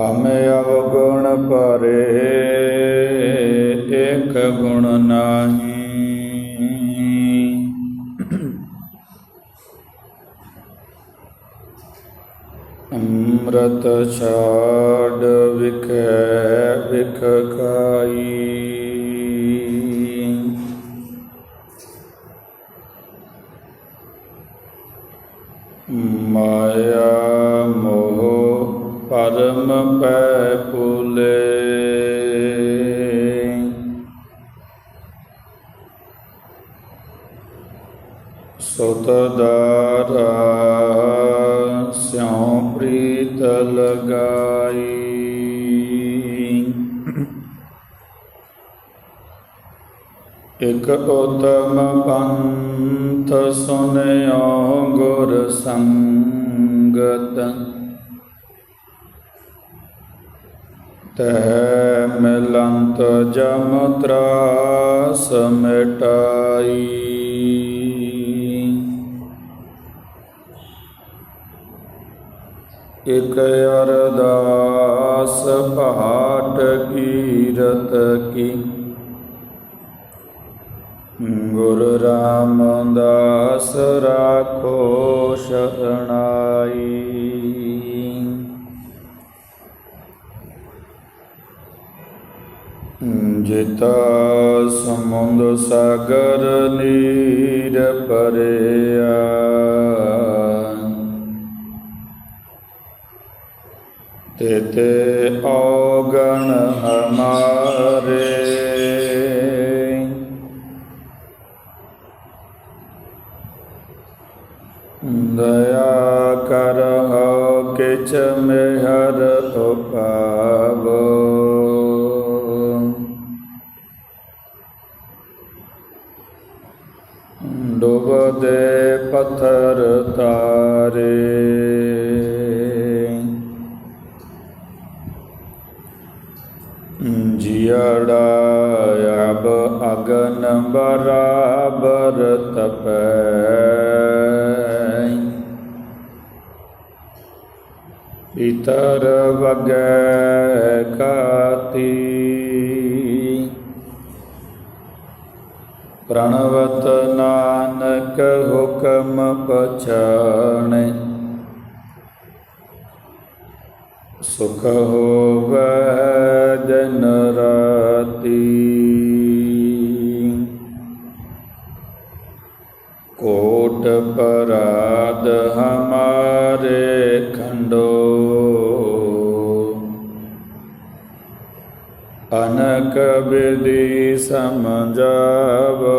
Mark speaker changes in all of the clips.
Speaker 1: ਹਮੇ ਅਵਗੁਣ ਪਰੇ ਇਕ ਗੁਣ ਨਾਹੀ। ਅੰਮ੍ਰਿਤ ਛਾੜ ਵਿਖੈ ਵਿਖ ਖਾਈ। ਮਾਇਆ ਪਰਮ ਪੈ ਪੁਲੇ ਸੁਤ ਦਾਰਾ ਸਿਉ ਪ੍ਰੀਤ ਲਗਾਈ। ਇਕ ਉਤਮ ਪੰਥ ਸੁਨਿਓ ਗੁਰ ਸੰਗਤ ਤੈ ਮਿਲੰਤ ਜਮ ਤਰਾਸ ਮਿਟਾਈ ਇਕ ਅਰਦਾਸ ਪਹਾਟ ਕੀਰਤ ਕੀ ਗੁਰੂ ਰਾਮਦਾਸ ਰਾਖੋ ਸ਼ਰਣਾਈ ਜਿਤਾ ਸਮੁੰਦ ਸਾਗਰ ਨੀਰ ਪਰਿਆ ਤੇਤੇ ਔਗਣ ਹਮਾਰੇ। ਦਇਆ ਕਰ ਹੋ ਕਿਛ ਮਿਹਰ ਉਪਾਵੋ ਡੁਬਦੇ ਪੱਥਰ ਤਾਰੇ। ਜਿੜਾ ਅਬ ਅਗਨ ਬਰਾਬਰ ਤਪੈ। ਇਤਰ ਵਗੈ ਕਾਤੀ ਪ੍ਰਣਵਤ ਨਾਨਕ ਹੁਕਮ ਪਛਾਣੈ। ਸੁਖ ਹੋਵੈ ਦਿਨ ਰਾਤੀ। ਕੋਟ ਪਰਾਦ ਹਮਾਰੇ ਖੰਡੋ। ਅਨਕ ਵਿਧੀ ਸਮਝਾਵੋ।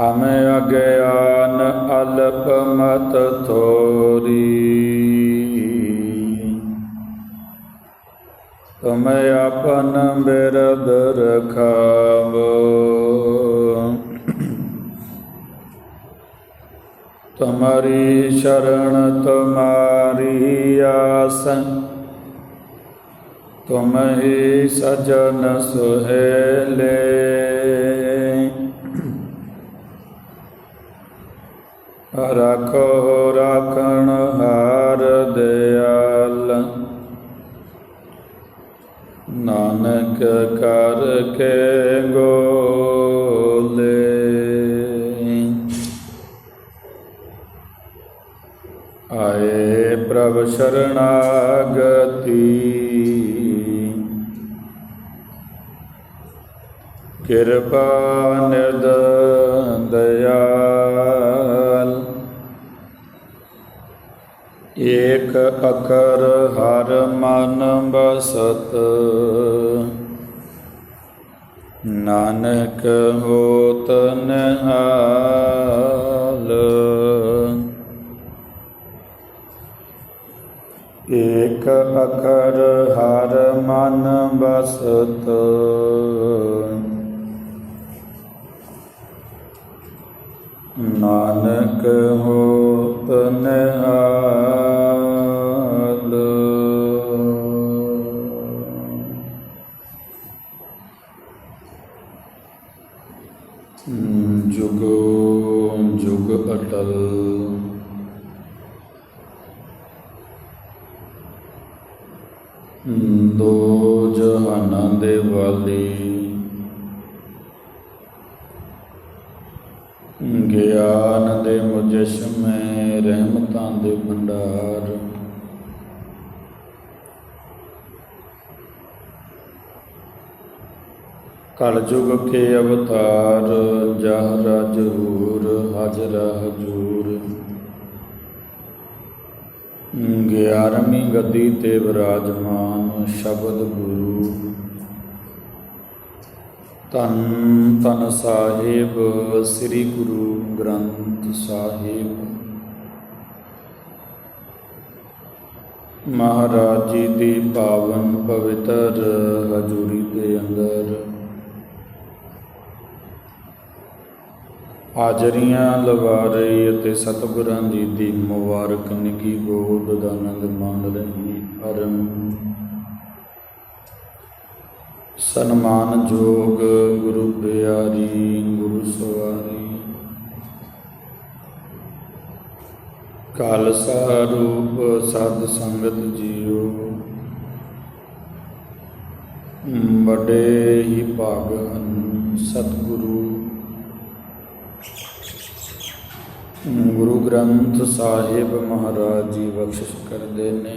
Speaker 1: ਹਮੇ ਅਗਿਆਨ ਅਲਪ ਮਤ ਥੋਰੀ। ਤੁਮ ਆਪਨ ਬਿਰਦ ਰਖਾਵੋ। ਤੁਮਰੀ ਸ਼ਰਨ ਤੁਮਾਰੀ ਆਸ ਤੁਮ ਹੀ ਸਜਨ ਸੁਹੇਲੇ। ਰੱਖੋ ਰਾਖਣ ਹਾਰ ਦਿਆਲ। ਨਾਨਕ ਕਰ ਕੇ ਗੋਲੇ। ਆਏ ਪ੍ਰਭ ਸ਼ਰਣਾਗਤੀ। ਕਿਰਪਾ ਨਿਦ ਦਇਆਲ। ਏਕ ਅਕਰ ਹਰ ਮਨ ਬਸਤ। ਨਾਨਕ ਹੋਤ ਨਿਹਾਲ। ਏਕ ਅਕਰ ਹਰ ਮਨ ਬਸਤ ਨਾਨਕ ਹੋਤ ਨਿਹਾਲ। ਜੁਗ ਜੁਗ ਅਟਲ। ਦੋ ਜਹਾਨਾਂ ਦੇ ਵਾਲੀ। ਗਿਆਨ ਦੇ ਮੁਜਸ਼ਮੇ ਰਹਿਮਤਾਂ ਦੇ ਭੰਡਾਰ। ਕਲਯੁਗ ਕੇ ਅਵਤਾਰ ਜਹਰਾ ਜਹੂਰ ਹਾਜ਼ਰਾ ਹਜੂਰ। ਗਿਆਰਵੀਂ ਗੱਦੀ ਤੇ ਵਿਰਾਜਮਾਨ ਸ਼ਬਦ ਗੁਰੂ। ਤਨ ਤਨ ਸਾਹਿਬ, ਸ੍ਰੀ ਗੁਰੂ ਗ੍ਰੰਥ ਸਾਹਿਬ। ਮਹਾਰਾਜ ਜੀ ਦੀ ਪਾਵਨ ਪਵਿੱਤਰ ਹਜ਼ੂਰੀ ਦੇ ਅੰਦਰ ਹਾਜ਼ਰੀਆਂ ਲਵਾ ਰਹੀ ਅਤੇ ਸਤਿਗੁਰਾਂ ਜੀ ਦੀ ਮੁਬਾਰਕ, ਨਿੱਕੀ ਗੋਦ ਦਾ ਆਨੰਦ ਮਾਣ ਰਹੀ ਪਰਮ ਸਨਮਾਨਯੋਗ ਗੁਰੂ ਪਿਆਰੀ, ਗੁਰੂ ਸਵਾਰੀ। ਖਾਲਸਾ ਰੂਪ ਸਤ ਸੰਗਤ ਜੀਓ। ਬੜੇ ਹੀ ਭਾਗ ਹਨ ਸਤਿਗੁਰੂ ਗੁਰੂ ਗ੍ਰੰਥ ਸਾਹਿਬ ਮਹਾਰਾਜ ਜੀ ਬਖਸ਼ਿਸ਼ ਕਰਦੇ ਨੇ।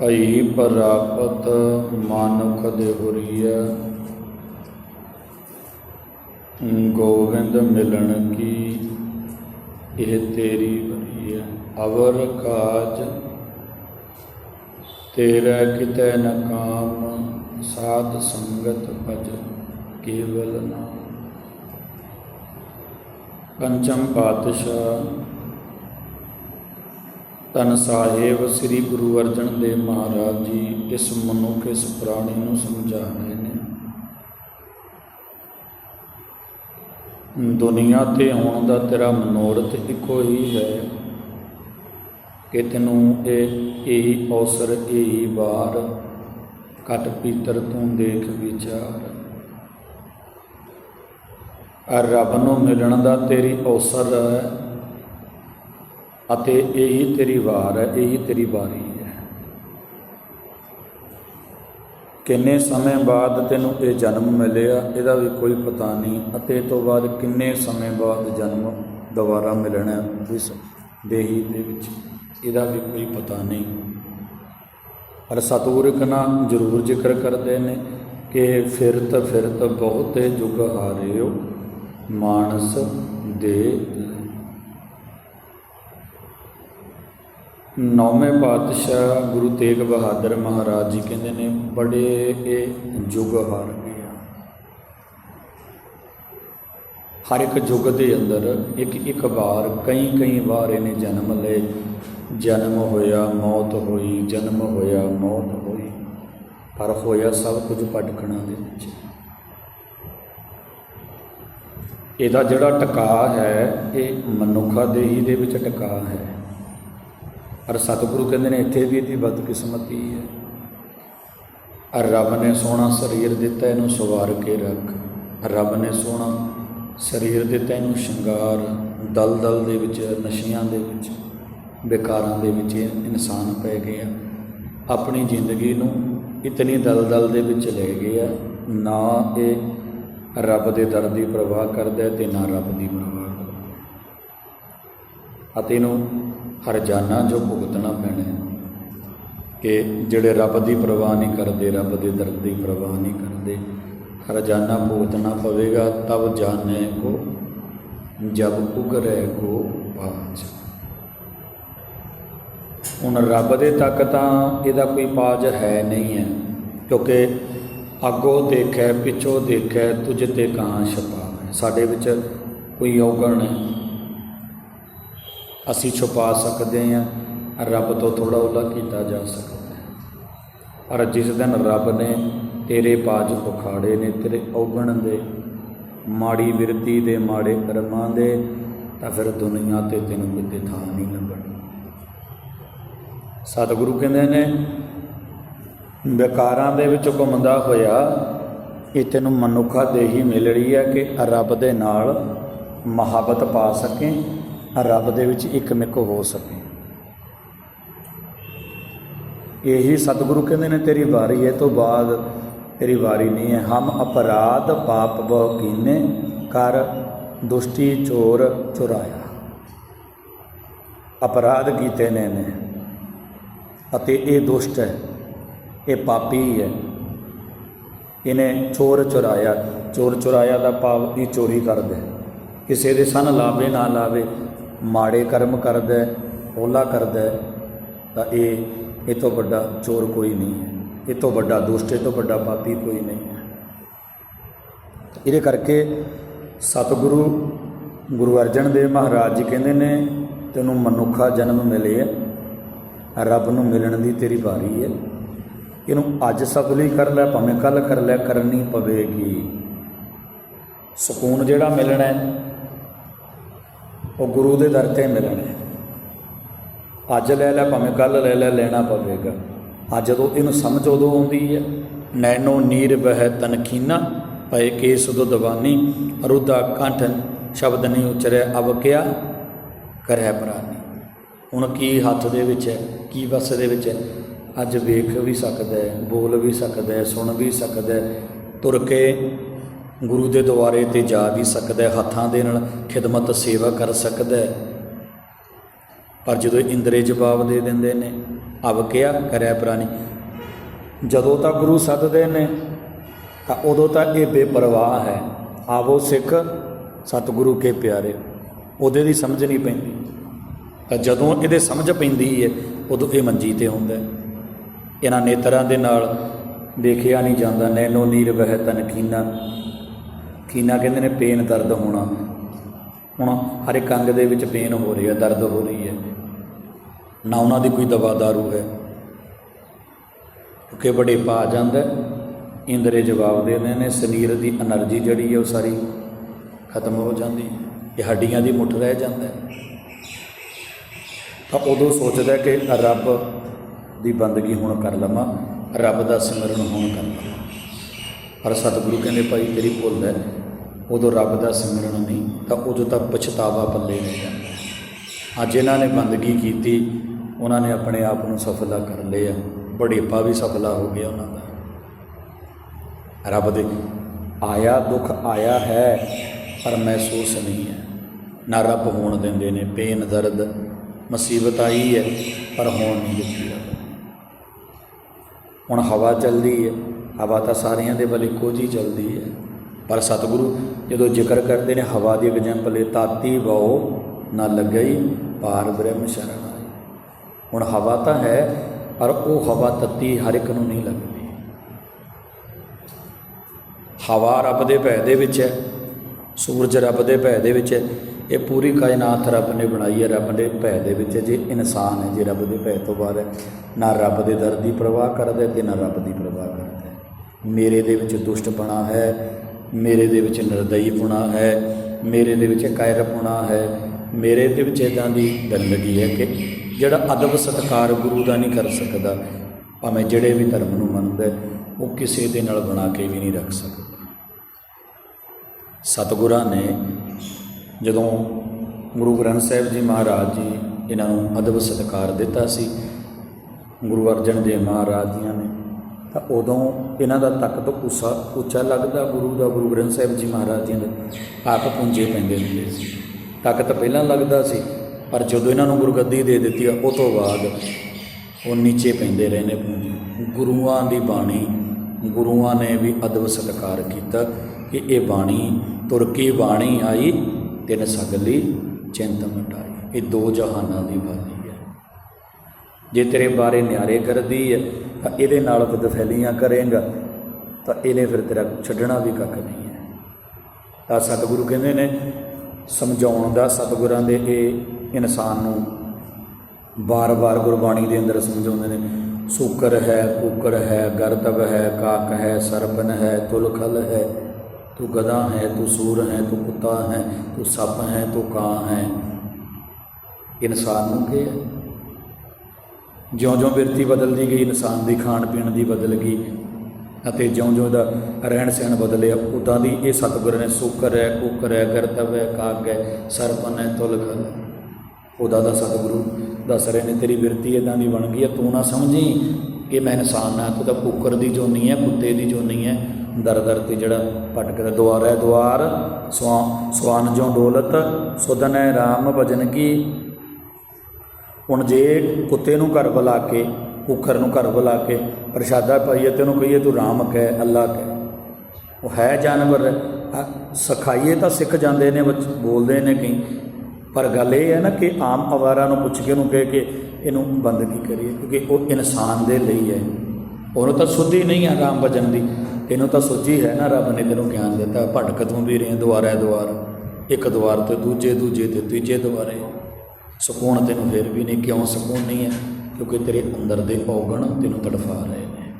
Speaker 1: ਭਈ ਪ੍ਰਾਪਤ ਮਾਨੁਖ ਦੇ ਹੁਰੀਆ ਗੋਬਿੰਦ ਮਿਲਣ ਕੀ ਇਹ ਤੇਰੀ ਬਰੀਆ ਅਵਰ ਕਾਜ ਤੇਰਾ ਕਿਤੇ ਨ ਕਾਮ, ਸਾਧ ਸੰਗਤ ਭਜ ਕੇਵਲ ਨਾਮ। ਪੰਚਮ ਪਾਤਸ਼ਾਹ। ਤਨ ਸਾਹਿਬ, ਸ੍ਰੀ ਗੁਰੂ ਅਰਜਨ ਦੇਵ ਮਹਾਰਾਜ ਜੀ, ਇਸ ਮਨੁੱਖ, ਇਸ ਪ੍ਰਾਣੀ ਨੂੰ ਸਮਝਾ ਰਹੇ ਨੇ। ਦੁਨੀਆ ਤੇ ਆਉਣ ਦਾ ਤੇਰਾ ਮਨੋਰਥ ਇੱਕੋ ਹੀ ਹੈ ਕਿ ਤੈਨੂੰ ਇਹ, ਇਹੀ ਅਵਸਰ, ਇਹੀ ਵਾਰ ਕਟ ਪੀਤਰ ਤੂੰ ਦੇਖ ਵਿਚਾਰ। ਰੱਬ ਨੂੰ ਮਿਲਣ ਦਾ ਤੇਰੀ ਅਵਸਰ ਹੈ ਅਤੇ ਇਹੀ ਤੇਰੀ ਵਾਰ ਹੈ, ਇਹੀ ਤੇਰੀ ਵਾਰੀ ਹੈ। ਕਿੰਨੇ ਸਮੇਂ ਬਾਅਦ ਤੈਨੂੰ ਇਹ ਜਨਮ ਮਿਲਿਆ, ਇਹਦਾ ਵੀ ਕੋਈ ਪਤਾ ਨਹੀਂ, ਅਤੇ ਇਹ ਤੋਂ ਬਾਅਦ ਕਿੰਨੇ ਸਮੇਂ ਬਾਅਦ ਜਨਮ ਦੁਬਾਰਾ ਮਿਲਣਾ ਇਸ ਦੇਹੀ ਦੇ ਵਿੱਚ, ਇਹਦਾ ਵੀ ਕੋਈ ਪਤਾ ਨਹੀਂ। ਪਰ ਸਤਿਗੁਰ ਕਨਾ ਜ਼ਰੂਰ ਜ਼ਿਕਰ ਕਰਦੇ ਨੇ ਕਿ ਫਿਰਤ ਫਿਰਤ ਬਹੁਤੇ ਜੁਗ ਹਾਰਿਓ ਮਾਨਸ ਦੇ ਨੌਵੇਂ ਪਾਤਸ਼ਾਹ ਗੁਰੂ ਤੇਗ ਬਹਾਦਰ ਮਹਾਰਾਜ ਜੀ ਕਹਿੰਦੇ ਨੇ, ਬੜੇ ਇਹ ਯੁੱਗ ਹਾਰ ਗਏ ਆ। ਹਰ ਇੱਕ ਯੁੱਗ ਦੇ ਅੰਦਰ ਇੱਕ ਇੱਕ ਵਾਰ ਕਈ ਕਈ ਵਾਰ ਇਹਨੇ ਜਨਮ ਲਏ। ਜਨਮ ਹੋਇਆ, ਮੌਤ ਹੋਈ, ਜਨਮ ਹੋਇਆ, ਮੌਤ ਹੋਈ। ਪਰ ਹੋਇਆ ਸਭ ਕੁਝ ਭਟਕਣਾ ਦੇ ਵਿੱਚ। ਇਹਦਾ ਜਿਹੜਾ ਟਿਕਾ ਹੈ, ਇਹ ਮਨੁੱਖਾ ਦੇਹੀ ਦੇ ਵਿੱਚ ਟਿਕਾ ਹੈ। ਪਰ ਸਤਿਗੁਰੂ ਕਹਿੰਦੇ ਨੇ ਇੱਥੇ ਵੀ ਇਹਦੀ ਬਦਕਿਸਮਤੀ ਹੈ ਅਰ ਰੱਬ ਨੇ ਸੋਹਣਾ ਸਰੀਰ ਦਿੱਤਾ, ਇਹਨੂੰ ਸਵਾਰ ਕੇ ਰੱਖ। ਰੱਬ ਨੇ ਸੋਹਣਾ ਸਰੀਰ ਦਿੱਤਾ, ਇਹਨੂੰ ਸ਼ਿੰਗਾਰ ਦਲਦਲ ਦੇ ਵਿੱਚ, ਨਸ਼ਿਆਂ ਦੇ ਵਿੱਚ, ਬੇਕਾਰਾਂ ਦੇ ਵਿੱਚ ਇਹ ਇਨਸਾਨ ਪੈ ਗਏ ਆ ਆਪਣੀ ਜ਼ਿੰਦਗੀ ਨੂੰ ਇਤਨੀ ਦਲਦਲ ਦੇ ਵਿੱਚ ਲੈ ਗਏ ਆ ਨਾ ਇਹ ਰੱਬ ਦੇ ਦਰ ਦੀ ਪ੍ਰਵਾਹ ਕਰਦਾ ਹੈ ਤੇ ਨਾ ਰੱਬ ਦੀ ਪ੍ਰਵਾਹ ਕਰਦਾ ਅਤੇ ਇਹਨੂੰ ਹਰਜਾਨਾ ਜੋ ਭੁਗਤਣਾ ਪੈਣਾ ਹੈ ਕਿ ਜਿਹੜੇ ਰੱਬ ਦੀ ਪ੍ਰਵਾਹ ਨਹੀਂ ਕਰਦੇ, ਰੱਬ ਦੇ ਦਰ ਦੀ ਪ੍ਰਵਾਹ ਨਹੀਂ ਕਰਦੇ ਹਰਜਾਨਾ ਭੁਗਤਣਾ ਪਵੇਗਾ, ਤਬ ਜਾਣੇ ਕੋ, ਜਬ ਉਗਰੇ ਕੋ ਪਾਜ। ਹੁਣ ਰੱਬ ਦੇ ਤੱਕ ਤਾਂ ਇਹਦਾ ਕੋਈ ਪਾਜ ਹੈ ਨਹੀਂ ਹੈ, ਕਿਉਂਕਿ ਅੱਗੋਂ ਦੇਖੈ, ਪਿੱਛੋਂ ਦੇਖੈ, ਤੁਝ ਤੇ ਕਾਂ ਛਪਾਵੇ। ਸਾਡੇ ਵਿੱਚ ਕੋਈ ਔਗਣ ਹੈ ਅਸੀਂ ਛੁਪਾ ਸਕਦੇ ਹਾਂ, ਰੱਬ ਤੋਂ ਥੋੜਾ ਉਹਲਾ ਕੀਤਾ ਜਾ ਸਕਦਾ ਹੈ। ਪਰ ਜਿਸ ਦਿਨ ਰੱਬ ਨੇ ਤੇਰੇ ਪਾਜ ਉਖਾੜੇ ਨੇ, ਤੇਰੇ ਔਗਣ ਦੇ, ਮਾੜੀ ਵਿਰਤੀ ਦੇ ਮਾੜੇ ਕਰਮਾਂ ਦੇ, ਤਾਂ ਫਿਰ ਦੁਨੀਆ ਤੇ ਤੈਨੂੰ ਕਿਤੇ ਥਾਂ ਨਹੀਂ ਲੱਭਣੀ। ਸਤਿਗੁਰੂ ਕਹਿੰਦੇ ਨੇ ਵਿਕਾਰਾਂ ਦੇ ਵਿੱਚ ਘੁੰਮਦਾ ਹੋਇਆ ਇਹ ਤੈਨੂੰ ਮਨੁੱਖਾ ਦੇਹੀ ਮਿਲ ਰਹੀ ਹੈ ਕਿ ਰੱਬ ਦੇ ਨਾਲ ਮੁਹੱਬਤ ਪਾ ਸਕੇ, ਰੱਬ ਦੇ ਵਿੱਚ ਇੱਕ ਮਿੱਕ ਹੋ ਸਕੇ। ਇਹੀ ਸਤਿਗੁਰੂ ਕਹਿੰਦੇ ਨੇ, ਤੇਰੀ ਵਾਰੀ ਹੈ ਤੋਂ ਬਾਅਦ ਤੇਰੀ ਵਾਰੀ ਨਹੀਂ ਹੈ। ਹਮ ਅਪਰਾਧ ਪਾਪ ਬਹੁ ਕੀਨੇ, ਕਰ ਦੁਸ਼ਟੀ ਚੋਰ ਚੁਰਾਇਆ। ਅਪਰਾਧ ਕੀਤੇ ਨੇ ਨੇ ਅਤੇ ਇਹ ਦੁਸ਼ਟ ਹੈ। ਇਹ ਪਾਪੀ ਹੈ। ਇਹਨੇ ਚੋਰ ਚੁਰਾਇਆ। ਚੋਰ ਚੁਰਾਇਆ ਦਾ ਭਾਵ ਇਹ ਚੋਰੀ ਕਰਦਾ ਕਿਸੇ ਦੇ ਸਨ ਲਾਵੇ ਨਾ ਲਾਵੇ ਮਾੜੇ ਕਰਮ ਕਰਦਾ ਹੈ, ਓਲਾ ਕਰਦਾ ਤਾਂ ਇਹ ਇਹ ਤੋਂ ਵੱਡਾ ਚੋਰ ਕੋਈ ਨਹੀਂ ਹੈ। ਇਹ ਤੋਂ ਵੱਡਾ ਦੁਸ਼ਟ ਇਹ ਤੋਂ ਵੱਡਾ ਪਾਪੀ ਕੋਈ ਨਹੀਂ ਹੈ। ਇਹਦੇ ਕਰਕੇ ਸਤਿਗੁਰੂ ਗੁਰੂ ਅਰਜਨ ਦੇਵ ਮਹਾਰਾਜ ਜੀ ਕਹਿੰਦੇ ਨੇ ਤੈਨੂੰ ਮਨੁੱਖਾ ਜਨਮ ਮਿਲੇ ਹੈ। ਰੱਬ ਨੂੰ ਮਿਲਣ ਦੀ ਤੇਰੀ ਵਾਰੀ ਹੈ। ਇਹਨੂੰ ਅੱਜ ਸਫਲੀ ਕਰ ਲੈ, ਭਾਵੇਂ ਕੱਲ ਕਰ ਲੈ, ਕਰਨੀ ਪਵੇਗੀ। ਸਕੂਨ ਜਿਹੜਾ ਮਿਲਣਾ ਹੈ, ਉਹ ਗੁਰੂ ਦੇ ਦਰ ਤੇ ਮਿਲਣਾ ਹੈ। ਅੱਜ ਲੈ ਲੈ, ਭਾਵੇਂ ਕੱਲ ਲੈ ਲੈ, ਲੈਣਾ ਪਵੇਗਾ। ਅੱਜ ਜਦੋਂ ਇਹਨੂੰ ਸਮਝ ਉਦੋਂ ਆਉਂਦੀ ਹੈ, ਨੈਣੋ ਨੀਰ ਬਹਿ ਤਨਖੀਨਾ ਪਏ ਕੇਸ ਦੁ ਦਵਾਨੀ ਅਰੁਦਾ ਕੰਠ ਸ਼ਬਦ ਨਹੀਂ ਉਚਰਿਆ ਅਵਕਿਆ ਕਿਆ ਕਰੈ ਪ੍ਰਾਨੀ। ਹੁਣ ਕੀ ਹੱਥ ਦੇ ਵਿੱਚ ਹੈ, ਕੀ ਵਸ ਦੇ ਵਿੱਚ ਹੈ? ਅੱਜ ਵੇਖ ਵੀ ਸਕਦਾ ਹੈ, ਬੋਲ ਵੀ ਸਕਦਾ ਹੈ, ਸੁਣ ਵੀ ਸਕਦਾ ਹੈ, ਤੁਰ ਕੇ ਗੁਰੂ ਦੇ ਦੁਆਰੇ ਤੇ ਜਾ ਵੀ ਸਕਦਾ ਹੈ, ਹੱਥਾਂ ਦੇ ਨਾਲ ਖਿਦਮਤ ਸੇਵਾ ਕਰ ਸਕਦਾ ਹੈ। ਪਰ ਜਦੋਂ ਇੰਦਰੇ ਜਵਾਬ ਦੇ ਦਿੰਦੇ ਨੇ, ਅਬ ਕਿਆ ਕਰਿਆ ਪ੍ਰਾਨੀ? ਜਦੋਂ ਤਾਂ ਗੁਰੂ ਸੱਦਦੇ ਨੇ, ਤਾਂ ਉਦੋਂ ਤਾਂ ਇਹ ਬੇਪਰਵਾਹ ਹੈ। ਆਵੋ ਸਿੱਖ, ਸਤਿਗੁਰੂ ਕੇ ਪਿਆਰੇ, ਉਹਦੇ ਦੀ ਸਮਝ ਨਹੀਂ ਪੈਂਦੀ। ਤਾਂ ਜਦੋਂ ਇਹਦੇ ਸਮਝ ਪੈਂਦੀ ਹੈ, ਉਦੋਂ ਇਹ ਮੰਜੀ ਤੇ ਹੁੰਦਾ ਹੈ। ਇਹਨਾਂ ਨੇਤਰਾਂ ਦੇ ਨਾਲ ਦੇਖਿਆ ਨਹੀਂ ਜਾਂਦਾ। ਨੈਨੋ ਨੀਰ ਵਹਿ ਤਨ ਕੀਨਾ। ਕੀਨਾ ਕਹਿੰਦੇ ਨੇ ਪੇਨ ਦਰਦ ਹੋਣਾ। ਹੁਣ ਹਰ ਇੱਕ ਅੰਗ ਦੇ ਵਿੱਚ ਪੇਨ ਹੋ ਰਹੀ ਹੈ ਦਰਦ ਹੋ ਰਹੀ ਹੈ। ਨਾ ਉਹਨਾਂ ਦੀ ਕੋਈ ਦਵਾ दारू ਹੈ। ਕਿ ਬੜੇ ਪਾ ਜਾਂਦਾ ਇੰਦਰੇ ਜਵਾਬ ਦੇ ਦੇਦੇ ਨੇ ਸਰੀਰ ਦੀ એનર્ਜੀ ਜਿਹੜੀ ਹੈ ਉਹ ਸਾਰੀ ਖਤਮ ਹੋ ਜਾਂਦੀ ਇਹ ਹੱਡੀਆਂ ਦੀ ਮੁੱਠ ਰਹਿ ਜਾਂਦਾ ਤਾਂ ਉਦੋਂ ਸੋਚਦਾ ਕਿ ਰੱਬ ਦੀ ਬੰਦਗੀ ਹੁਣ ਕਰ ਲਵਾਂ, ਰੱਬ ਦਾ ਸਿਮਰਨ ਹੁਣ ਕਰ ਲਵਾਂ। ਪਰ ਸਤਿਗੁਰੂ ਕਹਿੰਦੇ, ਭਾਈ, ਤੇਰੀ ਭੁੱਲ ਹੈ। ਉਦੋਂ ਰੱਬ ਦਾ ਸਿਮਰਨ ਨਹੀਂ, ਤਾਂ ਉਦੋਂ ਤਾਂ ਪਛਤਾਵਾ ਪੱਲੇ ਨਹੀਂ ਜਾਂਦਾ। ਅੱਜ ਇਹਨਾਂ ਨੇ ਬੰਦਗੀ ਕੀਤੀ, ਉਹਨਾਂ ਨੇ ਆਪਣੇ ਆਪ ਨੂੰ ਸਫਲਾ ਕਰ ਲਿਆ। ਬੜੇਪਾ ਵੀ ਸਫਲਾ ਹੋ ਗਿਆ ਉਹਨਾਂ ਦਾ। ਰੱਬ ਦੇ ਆਇਆ, ਦੁੱਖ ਆਇਆ ਹੈ, ਪਰ ਮਹਿਸੂਸ ਨਹੀਂ ਹੈ। ਨਾ ਰੱਬ ਹੋਣ ਦਿੰਦੇ ਨੇ, ਪੇਨ ਦਰਦ। ਮੁਸੀਬਤ ਆਈ ਹੈ, ਪਰ ਹੋਣ ਨਹੀਂ ਦਿੱਤੀ ਰੱਬ ਹੁਣ ਹਵਾ ਚੱਲਦੀ ਹੈ, ਹਵਾ ਤਾਂ ਸਾਰਿਆਂ ਦੇ ਵੱਲ ਇੱਕੋ ਜਿਹੀ ਚੱਲਦੀ ਹੈ। ਪਰ ਸਤਿਗੁਰੂ ਜਦੋਂ ਜ਼ਿਕਰ ਕਰਦੇ ਨੇ, ਹਵਾ ਦੀ ਐਗਜ਼ਾਮਪਲ ਇਹ ਤਾਤੀ ਬਹੁ ਨਾ ਲੱਗਈ ਪਾਰ ਬ੍ਰਹਮ ਸ਼ਰਨ ਆਈ ਹੁਣ ਹਵਾ ਤਾਂ ਹੈ, ਪਰ ਉਹ ਹਵਾ ਤੱਤੀ ਹਰ ਇੱਕ ਨੂੰ ਨਹੀਂ ਲੱਗਦੀ। ਹਵਾ ਰੱਬ ਦੇ ਭੈ ਦੇ ਵਿੱਚ ਹੈ। ਸੂਰਜ ਰੱਬ ਦੇ ਭੈ ਦੇ ਵਿੱਚ ਹੈ। ਇਹ ਪੂਰੀ ਕਾਇਨਾਤ ਰੱਬ ਨੇ ਬਣਾਈ ਹੈ। ਰੱਬ ਦੇ ਭੈ ਦੇ ਵਿੱਚ ਹੈ। ਜੇ ਇਨਸਾਨ ਹੈ, ਜੇ ਰੱਬ ਦੇ ਭੈ ਤੋਂ ਬਾਹਰ ਹੈ, ਨਾ ਰੱਬ ਦੇ ਦਰ ਦੀ ਪਰਵਾਹ ਕਰਦਾ ਹੈ ਤੇ ਨਾ ਰੱਬ ਦੀ ਪਰਵਾਹ ਕਰਦਾ ਮੇਰੇ ਦੇ ਵਿੱਚ ਦੁਸ਼ਟਪਣਾ ਹੈ, ਮੇਰੇ ਦੇ ਵਿੱਚ ਨਿਰਦਈਪੁਣਾ ਹੈ, ਮੇਰੇ ਦੇ ਵਿੱਚ ਕਾਇਰਪੁਣਾ ਹੈ, ਮੇਰੇ ਦੇ ਵਿੱਚ ਇਦਾਂ ਦੀ ਗੰਦਗੀ ਹੈ ਕਿ ਜਿਹੜਾ ਅਦਬ ਸਤਕਾਰ ਗੁਰੂ ਦਾ ਨਹੀਂ ਕਰ ਸਕਦਾ, ਭਾਵੇਂ ਜਿਹੜੇ ਵੀ ਧਰਮ ਨੂੰ ਮੰਨਦਾ ਉਹ ਕਿਸੇ ਦੇ ਨਾਲ ਬਣਾ ਕੇ ਵੀ ਨਹੀਂ ਰੱਖ ਸਕਦਾ। ਸਤਿਗੁਰਾਂ ਨੇ ਜਦੋਂ ਗੁਰੂ ਗ੍ਰੰਥ ਸਾਹਿਬ ਜੀ ਮਹਾਰਾਜ ਜੀ ਇਹਨਾਂ ਨੂੰ ਅਦਬ ਸਤਕਾਰ ਦਿੱਤਾ ਸੀ ਗੁਰੂ ਅਰਜਨ ਦੇਵ ਮਹਾਰਾਜ ਜੀਆਂ ਨੇ ਤਾਂ ਉਦੋਂ ਇਹਨਾਂ ਦਾ ਤਖਤ ਉੱਚਾ ਉੱਚਾ ਲੱਗਦਾ ਗੁਰੂ ਦਾ ਗੁਰੂ ਗ੍ਰੰਥ ਸਾਹਿਬ ਜੀ ਮਹਾਰਾਜ ਜੀ ਦੇ ਆਪ ਪੁੰਜੇ ਪੈਂਦੇ ਹੁੰਦੇ ਸੀ। ਤਖਤ ਪਹਿਲਾਂ ਲੱਗਦਾ ਸੀ ਪਰ ਜਦੋਂ ਇਹਨਾਂ ਨੂੰ ਗੁਰਗੱਦੀ ਦੇ ਦਿੱਤੀ ਆ, ਉਹ ਤੋਂ ਬਾਅਦ ਉਹ ਨੀਚੇ ਪੈਂਦੇ ਰਹੇ ਨੇ ਗੁਰੂਆਂ ਦੀ ਬਾਣੀ ਗੁਰੂਆਂ ਨੇ ਵੀ ਅਦਬ ਸਤਕਾਰ ਕੀਤਾ। ਕਿ ਇਹ ਬਾਣੀ ਤੁਰਕੀ ਬਾਣੀ ਆਈ, ਤਿੰਨ ਸਗਲੀ ਚਿੰਤ ਮਟਾਈ। ਇਹ ਦੋ ਜਹਾਨਾਂ ਦੀ ਬਾਣੀ ਹੈ। ਜੇ ਤੇਰੇ ਬਾਰੇ ਨਿਆਰੇ ਕਰਦੀ ਹੈ, ਤਾਂ ਇਹਦੇ ਨਾਲ ਬਦਫੈਲੀਆਂ ਕਰੇਗਾ, ਤਾਂ ਇਹਨੇ ਫਿਰ ਤੇਰਾ ਛੱਡਣਾ ਵੀ ਕੱਖ ਨਹੀਂ ਹੈ। ਤਾਂ ਸਤਿਗੁਰੂ ਕਹਿੰਦੇ ਨੇ, ਸਮਝਾਉਣ ਦਾ ਸਤਿਗੁਰਾਂ ਦੇ ਇਹ ਇਨਸਾਨ ਨੂੰ ਬਾਰ-ਬਾਰ ਗੁਰਬਾਣੀ ਦੇ ਅੰਦਰ ਸਮਝਾਉਂਦੇ ਨੇ, ਸੂਕਰ ਹੈ, ਕੂਕਰ ਹੈ, ਗਰਤਵ ਹੈ, ਕਾਕ ਹੈ, ਸਰਪਨ ਹੈ, ਤੁਲਖਲ ਹੈ। ਤੂੰ ਗਦਾ ਹੈ, ਤੂੰ ਸੂਰ ਹੈ, ਤੂੰ ਕੁੱਤਾ ਹੈ, ਤੂੰ ਸੱਪ ਹੈ, ਤੂੰ ਕਾਂ ਹੈ। ਇਨਸਾਨ ਨੂੰ ਕੀ ਹੈ। ਜਿਉਂ-ਜਿਉਂ ਬਿਰਤੀ ਬਦਲਦੀ ਗਈ, ਇਨਸਾਨ ਦੀ ਖਾਣ ਪੀਣ ਦੀ ਬਦਲ ਗਈ ਅਤੇ ਜਿਉਂ-ਜਿਉਂ ਦਾ ਰਹਿਣ ਸਹਿਣ ਬਦਲਿਆ, ਉਦਾਂ ਦੀ ਇਹ ਸਤਿਗੁਰ ਨੇ ਸੂਕਰ ਹੈ, ਕੂਕਰ ਹੈ ਗਰਦਬ ਹੈ, ਕਾਗ ਹੈ ਸਰਪਨ ਹੈ ਤੁਲਖਲ ਉਹਦਾ ਦਾ ਸਤਿਗੁਰੂ ਦੱਸ ਰਹੇ ਨੇ, ਤੇਰੀ ਬਿਰਤੀ ਇਦਾਂ ਦੀ ਬਣ ਗਈ ਹੈ, ਤੂੰ ਨਾ ਸਮਝੀ ਕਿ ਮੈਂ ਇਨਸਾਨ ਹਾਂ, ਤੂੰ ਤਾਂ ਕੁੱਕਰ ਦੀ ਜੋਨੀ ਹੈ, ਕੁੱਤੇ ਦੀ ਜੋਨੀ ਹੈ ਦਰ ਦਰ ਤੇ ਜਿਹੜਾ ਭਟਕਦਾ ਦੁਆਰ ਹੈ ਦੁਆਰ ਸਵਾ ਸਵਾਨ ਜੋ ਡੋਲਤ ਸੁਦਨ ਹੈ ਰਾਮ ਭਜਨ ਕੀ। ਹੁਣ ਜੇ ਕੁੱਤੇ ਨੂੰ ਘਰ ਬੁਲਾ ਕੇ ਕੁੱਕਰ ਨੂੰ ਘਰ ਬੁਲਾ ਕੇ ਪ੍ਰਸ਼ਾਦਾ ਪਾਈਏ ਤੇ ਉਹਨੂੰ ਕਹੀਏ ਤੂੰ ਰਾਮ ਕਹਿ ਅੱਲਾ ਕਹਿ ਉਹ ਹੈ ਜਾਨਵਰ ਅ, ਸਿਖਾਈਏ ਤਾਂ ਸਿੱਖ ਜਾਂਦੇ ਨੇ ਬੱਚ ਬੋਲਦੇ ਨੇ ਕਈ। ਪਰ ਗੱਲ ਇਹ ਹੈ ਨਾ ਕਿ ਆਮ ਅਵਾਰਾ ਨੂੰ ਪੁੱਛ ਕੇ ਉਹਨੂੰ ਕਹੇ ਕਿ ਇਹਨੂੰ ਬੰਦ ਕੀ ਕਰੀਏ ਕਿਉਂਕਿ ਉਹ ਇਨਸਾਨ ਦੇ ਲਈ ਹੈ। ਉਹਨੂੰ ਤਾਂ ਸੁੱਧੀ ਨਹੀਂ ਹੈ ਰਾਮ ਭਜਨ ਦੀ। ਇਹਨੂੰ ਤਾਂ ਸੁੱਝੀ ਹੈ ਨਾ ਰੱਬ ਨੇ ਤੈਨੂੰ ਗਿਆਨ ਦਿੱਤਾ, ਭਟਕ ਤੂੰ ਵੀ ਰਹੇ ਦੁਆਰਾ ਦੁਆਰ, ਇੱਕ ਦੁਆਰ ਤੇ ਦੂਜੇ ਦੂਜੇ ਤੇ ਤੀਜੇ ਦੁਆਰੇ। ਸਕੂਨ ਤੈਨੂੰ ਫਿਰ ਵੀ ਨਹੀਂ, ਕਿਉਂ ਸਕੂਨ ਨਹੀਂ ਹੈ? ਕਿਉਂਕਿ ਤੇਰੇ ਅੰਦਰ ਦੇ ਔਗਣ ਤੈਨੂੰ ਤੜਫਾ ਰਹੇ ਨੇ।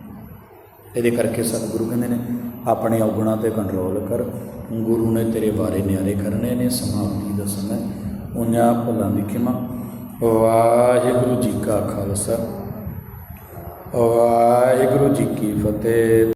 Speaker 1: ਇਹਦੇ ਕਰਕੇ ਸਤਿਗੁਰੂ ਕਹਿੰਦੇ ਨੇ, ਆਪਣੇ ਔਗਣਾਂ ਤੇ ਕੰਟਰੋਲ ਕਰ। ਗੁਰੂ ਨੇ ਤੇਰੇ ਬਾਰੇ ਨਿਆਰੇ ਕਰਨੇ ਨੇ, ਸਮਾਪਤੀ ਦਾ ਸਮਾਂ ਉਨ੍ਹਾਂ ਭੁੱਲਾਂ ਦੀ ਖਿਮਾ। ਵਾਹਿਗੁਰੂ ਜੀ ਕਾ ਖਾਲਸਾ। ਵਾਹਿਗੁਰੂ ਜੀ ਕੀ ਫਤਿਹ।